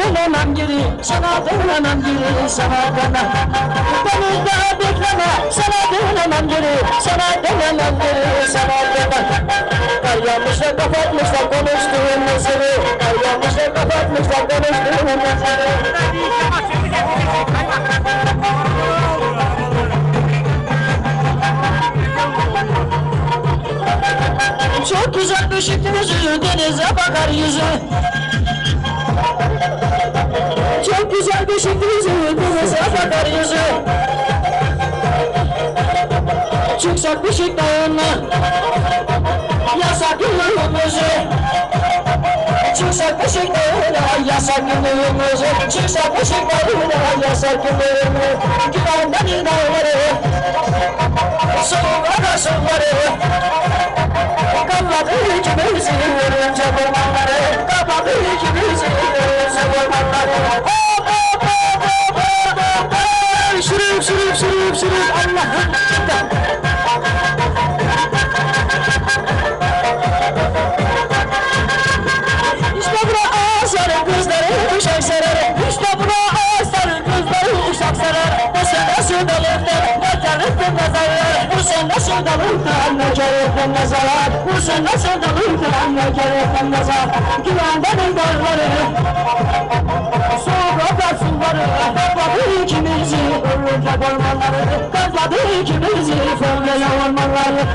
diri Sana dönemem diri sana dönemem Denizde bekleme sana dönemem diri Sana dönemem diri sana dönemem Kar yağmışlar kapatmışlar konuştuğum mesele. Kar yağmışlar kapatmışlar konuştuğum mesele. Çok güzel Beşiktaş'ı denize bakar yüzü Güzel Beşiktaş'ı denize bakar yüzü Çıksak Beşiktaş'ına Yasak yıllarımızı Çıksak Beşiktaş'ına yasak yıllarımızı. Çıksak Beşiktaş'ına yasak yıllarımızı. Güvenden dağları Soğuk akarsınları Kapadı ikimizi görünce ormanları Sürüp sürüp sürüp Allah'ım İşte bura asarın kızları uşak sarar İşte bura asarın kızları uşak sarar Bu sene sevdalıktan ne kerifin nazarlar Bu sene sevdalıktan ne kerifin nazarlar Bu sene sevdalıktan ne kerifin nazar Güvendenin dağları Kapladı ikimizi Ölürce ormanları Kapladı ikimizi Fırlayan ormanları